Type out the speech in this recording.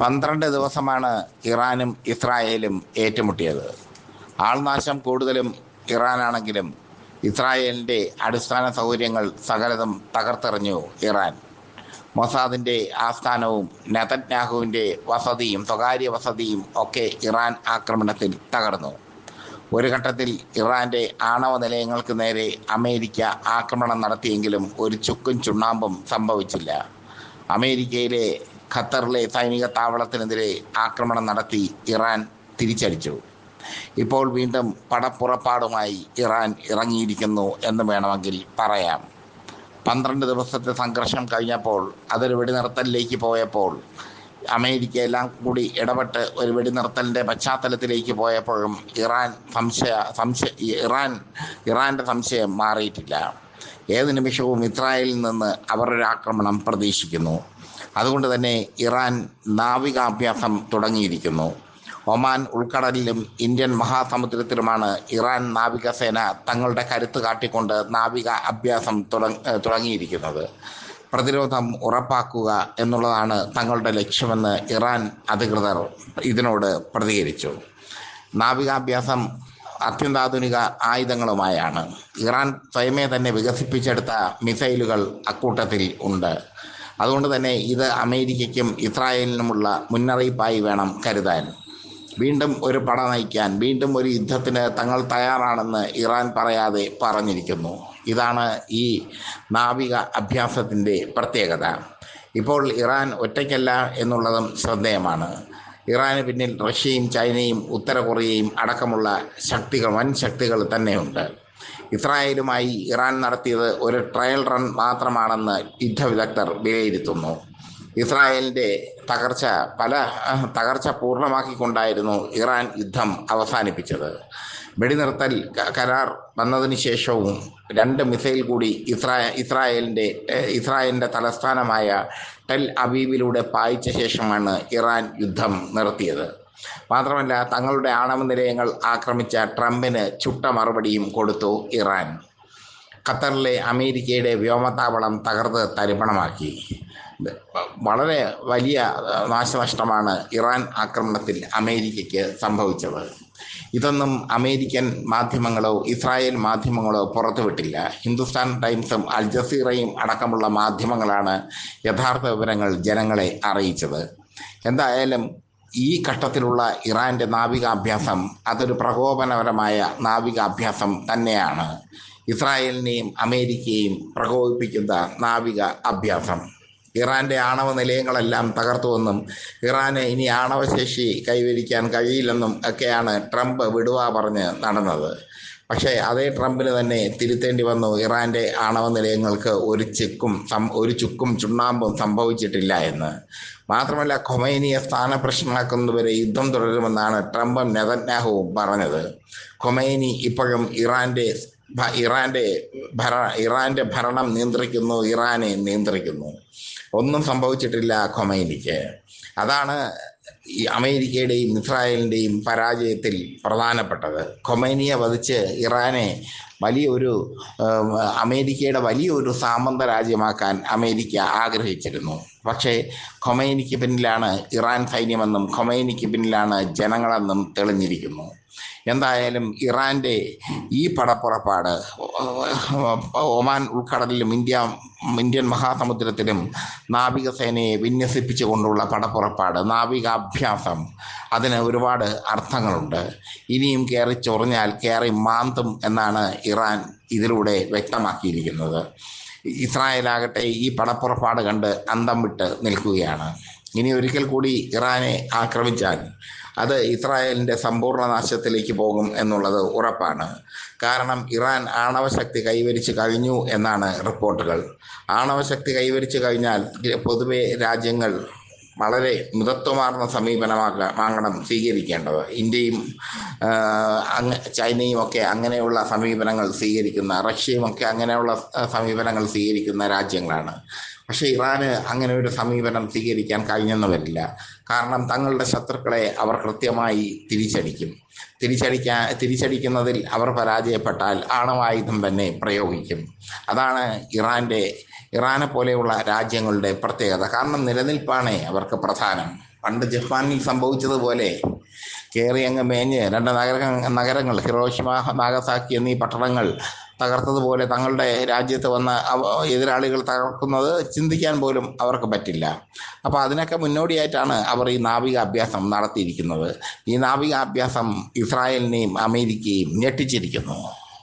പന്ത്രണ്ട് ദിവസമാണ് ഇറാനും ഇസ്രായേലും ഏറ്റുമുട്ടിയത്. ആൾനാശം കൂടുതലും ഇറാനാണെങ്കിലും ഇസ്രായേലിന്റെ അടിസ്ഥാന സൗകര്യങ്ങൾ സകലതും തകർത്തെറിഞ്ഞു ഇറാൻ. മൊസാദിന്റെ ആസ്ഥാനവും നെതന്യാഹുവിന്റെ വസതിയും സ്വകാര്യ വസതിയും ഒക്കെ ഇറാൻ ആക്രമണത്തിൽ തകർന്നു. ഒരു ഘട്ടത്തിൽ ഇറാന്റെ ആണവ നിലയങ്ങൾക്ക് നേരെ അമേരിക്ക ആക്രമണം നടത്തിയെങ്കിലും ഒരു ചുക്കും ചുണ്ണാമ്പും സംഭവിച്ചില്ല. അമേരിക്കയിലെ ഖത്തറിലെ സൈനിക താവളത്തിനെതിരെ ആക്രമണം നടത്തി ഇറാൻ തിരിച്ചടിച്ചു. ഇപ്പോൾ വീണ്ടും പടപ്പുറപ്പാടുമായി ഇറാൻ ഇറങ്ങിയിരിക്കുന്നു എന്ന് വേണമെങ്കിൽ പറയാം. പന്ത്രണ്ട് ദിവസത്തെ സംഘർഷം കഴിഞ്ഞപ്പോൾ അതൊരു വെടിനിർത്തലിലേക്ക് പോയപ്പോൾ അമേരിക്ക എല്ലാം കൂടി ഇടപെട്ട് ഒരു വെടിനിർത്തലിന്റെ പശ്ചാത്തലത്തിലേക്ക് പോയപ്പോഴും ഇറാൻ സംശയ സംശയ ഇറാൻ ഇറാന്റെ സംശയം മാറിയിട്ടില്ല. ഏത് നിമിഷവും ഇസ്രായേലിൽ നിന്ന് അവരൊരാക്രമണം പ്രതീക്ഷിക്കുന്നു. അതുകൊണ്ട് തന്നെ ഇറാൻ നാവികാഭ്യാസം തുടങ്ങിയിരിക്കുന്നു. ഒമാൻ ഉൾക്കടലിലും ഇന്ത്യൻ മഹാസമുദ്രത്തിലുമാണ് ഇറാൻ നാവികസേന തങ്ങളുടെ കരുത്ത് കാട്ടിക്കൊണ്ട് നാവിക അഭ്യാസം തുടങ്ങിയിരിക്കുന്നത്. പ്രതിരോധം ഉറപ്പാക്കുക എന്നുള്ളതാണ് തങ്ങളുടെ ലക്ഷ്യമെന്ന് ഇറാൻ അധികൃതർ ഇതിനോട് പ്രതികരിച്ചു. നാവികാഭ്യാസം അത്യന്താധുനിക ആയുധങ്ങളുമായാണ്. ഇറാൻ സ്വയമേ തന്നെ വികസിപ്പിച്ചെടുത്ത മിസൈലുകൾ അക്കൂട്ടത്തിൽ ഉണ്ട്. അതുകൊണ്ട് തന്നെ ഇത് അമേരിക്കയ്ക്കും ഇസ്രായേലിനുമുള്ള മുന്നറിയിപ്പായി വേണം കരുതാൻ. വീണ്ടും ഒരു പട നയിക്കാൻ വീണ്ടും ഒരു യുദ്ധത്തിന് തങ്ങൾ തയ്യാറാണെന്ന് ഇറാൻ പറയാതെ പറഞ്ഞിരിക്കുന്നു. ഇതാണ് ഈ നാവിക അഭ്യാസത്തിന്റെ പ്രത്യേകത. ഇപ്പോൾ ഇറാൻ ഒറ്റയ്ക്കല്ല എന്നുള്ളതും ശ്രദ്ധേയമാണ്. ഇറാന് പിന്നിൽ റഷ്യയും ചൈനയും ഉത്തര കൊറിയയും അടക്കമുള്ള ശക്തികൾ വൻ ശക്തികൾ തന്നെയുണ്ട്. ഇസ്രായേലുമായി ഇറാൻ നടത്തിയത് ഒരു ട്രയൽ റൺ മാത്രമാണെന്ന് യുദ്ധവിദഗ്ധർ വിലയിരുത്തുന്നു. ഇസ്രായേലിന്റെ തകർച്ച പല തകർച്ച പൂർണമാക്കിക്കൊണ്ടായിരുന്നു ഇറാൻ യുദ്ധം അവസാനിപ്പിച്ചത്. വെടിനിർത്തൽ കരാർ വന്നതിന് ശേഷവും രണ്ട് മിസൈൽ കൂടി ഇസ്രാ ഇസ്രായേലിന്റെ ഇസ്രായേലിന്റെ തലസ്ഥാനമായ ടെൽ അബീബിലൂടെ പായിച്ച ശേഷമാണ് ഇറാൻ യുദ്ധം നിർത്തിയത്. മാത്രമല്ല തങ്ങളുടെ ആണവ നിലയങ്ങൾ ആക്രമിച്ച ട്രംപിന് ചുട്ട മറുപടിയും കൊടുത്തു ഇറാൻ. ഖത്തറിലെ അമേരിക്കയുടെ വ്യോമത്താവളം തകർത്ത് തരിപ്പണമാക്കി. വളരെ വലിയ നാശനഷ്ടമാണ് ഇറാൻ ആക്രമണത്തിൽ അമേരിക്കയ്ക്ക് സംഭവിച്ചത്. ഇതൊന്നും അമേരിക്കൻ മാധ്യമങ്ങളോ ഇസ്രായേൽ മാധ്യമങ്ങളോ പുറത്തുവിട്ടില്ല. ഹിന്ദുസ്ഥാൻ ടൈംസും അൽ ജസീറയും അടക്കമുള്ള മാധ്യമങ്ങളാണ് യഥാർത്ഥ വിവരങ്ങൾ ജനങ്ങളെ അറിയിച്ചത്. എന്തായാലും ഈ ഘട്ടത്തിലുള്ള ഇറാന്റെ നാവികാഭ്യാസം അതൊരു പ്രകോപനപരമായ നാവികാഭ്യാസം തന്നെയാണ്. ഇസ്രായേലിനെയും അമേരിക്കയെയും പ്രകോപിപ്പിക്കുന്ന നാവിക അഭ്യാസം ഇറാന്റെ ആണവ നിലയങ്ങളെല്ലാം തകർത്തുവെന്നും ഇറാന് ഇനി ആണവശേഷി കൈവരിക്കാൻ കഴിയില്ലെന്നും ഒക്കെയാണ് ട്രംപ് വിടുവ പറഞ്ഞ് നടന്നത്. പക്ഷേ അതേ ട്രംപിന് തന്നെ തിരുത്തേണ്ടി വന്നു. ഇറാന്റെ ആണവ നിലയങ്ങൾക്ക് ഒരു ചെക്കും ഒരു ചുക്കും ചുണ്ണാമ്പും സംഭവിച്ചിട്ടില്ല എന്ന്. മാത്രമല്ല ഖൊമൈനിയെ സ്ഥാനപ്രശ്നമാക്കുന്നതുവരെ യുദ്ധം തുടരുമെന്നാണ് ട്രംപും നെതന്യാഹുവും പറഞ്ഞത്. ഖൊമൈനി ഇപ്പോഴും ഇറാന്റെ ഇറാന്റെ ഭര ഇറാന്റെ ഭരണം നിയന്ത്രിക്കുന്നു ഇറാനെ നിയന്ത്രിക്കുന്നു. ഒന്നും സംഭവിച്ചിട്ടില്ല ഖൊമൈനിക്ക്. അതാണ് ഈ അമേരിക്കയുടെയും ഇസ്രായേലിന്റെയും പരാജയത്തിൽ പ്രധാനപ്പെട്ടത്. ഖൊമൈനിയെ വധിച്ച് ഇറാനെ വലിയൊരു അമേരിക്കയുടെ വലിയൊരു സാമന്ത രാജ്യമാക്കാൻ അമേരിക്ക ആഗ്രഹിച്ചിരുന്നു. പക്ഷേ ഖൊമൈനിക്ക് പിന്നിലാണ് ഇറാൻ സൈന്യമെന്നും ഖൊമൈനിക്ക് പിന്നിലാണ് ജനങ്ങളെന്നും തെളിഞ്ഞിരിക്കുന്നു. എന്തായാലും ഇറാന്റെ ഈ പടപ്പുറപ്പാട് ഒമാൻ ഉൾക്കടലിലും ഇന്ത്യ ഇന്ത്യൻ മഹാസമുദ്രത്തിലും നാവികസേനയെ വിന്യസിപ്പിച്ചുകൊണ്ടുള്ള പടപ്പുറപ്പാട് നാവികാഭ്യാസം അതിന് ഒരുപാട് അർത്ഥങ്ങളുണ്ട്. ഇനിയും കയറി ചൊറിഞ്ഞാൽ കയറി മാന്തും എന്നാണ് ഇറാൻ ഇതിലൂടെ വ്യക്തമാക്കിയിരിക്കുന്നത്. ഇസ്രായേലാകട്ടെ ഈ പടപ്പുറപ്പാട് കണ്ട് അന്തം വിട്ട് നിൽക്കുകയാണ്. ഇനി ഒരിക്കൽ കൂടി ഇറാനെ ആക്രമിച്ചാൽ അത് ഇസ്രായേലിന്റെ സമ്പൂർണ നാശത്തിലേക്ക് പോകും എന്നുള്ളത് ഉറപ്പാണ്. കാരണം ഇറാൻ ആണവശക്തി കൈവരിച്ചു കഴിഞ്ഞു എന്നാണ് റിപ്പോർട്ടുകൾ. ആണവശക്തി കൈവരിച്ചു കഴിഞ്ഞാൽ പൊതുവെ രാജ്യങ്ങൾ വളരെ മിതത്വമാർന്ന സമീപനമാക്ക വാങ്ങണം സ്വീകരിക്കേണ്ടത്. ഇന്ത്യയും ചൈനയും ഒക്കെ അങ്ങനെയുള്ള സമീപനങ്ങൾ സ്വീകരിക്കുന്ന റഷ്യയും ഒക്കെ അങ്ങനെയുള്ള സമീപനങ്ങൾ സ്വീകരിക്കുന്ന രാജ്യങ്ങളാണ്. പക്ഷേ ഇറാന് അങ്ങനെ ഒരു സമീപനം സ്വീകരിക്കാൻ കഴിഞ്ഞെന്ന് വരില്ല. കാരണം തങ്ങളുടെ ശത്രുക്കളെ അവർ കൃത്യമായി തിരിച്ചടിക്കും. തിരിച്ചടിക്കാൻ തിരിച്ചടിക്കുന്നതിൽ അവർ പരാജയപ്പെട്ടാൽ ആണവായുധം തന്നെ പ്രയോഗിക്കും. അതാണ് ഇറാന്റെ ഇറാനെ പോലെയുള്ള രാജ്യങ്ങളുടെ പ്രത്യേകത. കാരണം നിലനിൽപ്പാണ് അവർക്ക് പ്രധാനം. പണ്ട് ജപ്പാനിൽ സംഭവിച്ചതുപോലെ കയറി മേഞ്ഞ് രണ്ട് നഗര നഗരങ്ങൾ ഹിറോഷിമ നാഗസാക്കി എന്നീ പട്ടണങ്ങൾ തകർത്തതുപോലെ തങ്ങളുടെ രാജ്യത്ത് വന്ന എതിരാളികൾ തകർക്കുന്നത് ചിന്തിക്കാൻ പോലും അവർക്ക് പറ്റില്ല. അപ്പോൾ അതിനൊക്കെ മുന്നോടിയായിട്ടാണ് അവർ ഈ നാവിക അഭ്യാസം നടത്തിയിരിക്കുന്നത്. ഈ നാവിക അഭ്യാസം ഇസ്രായേലിനെയും അമേരിക്കയും ഞെട്ടിച്ചിരിക്കുന്നു.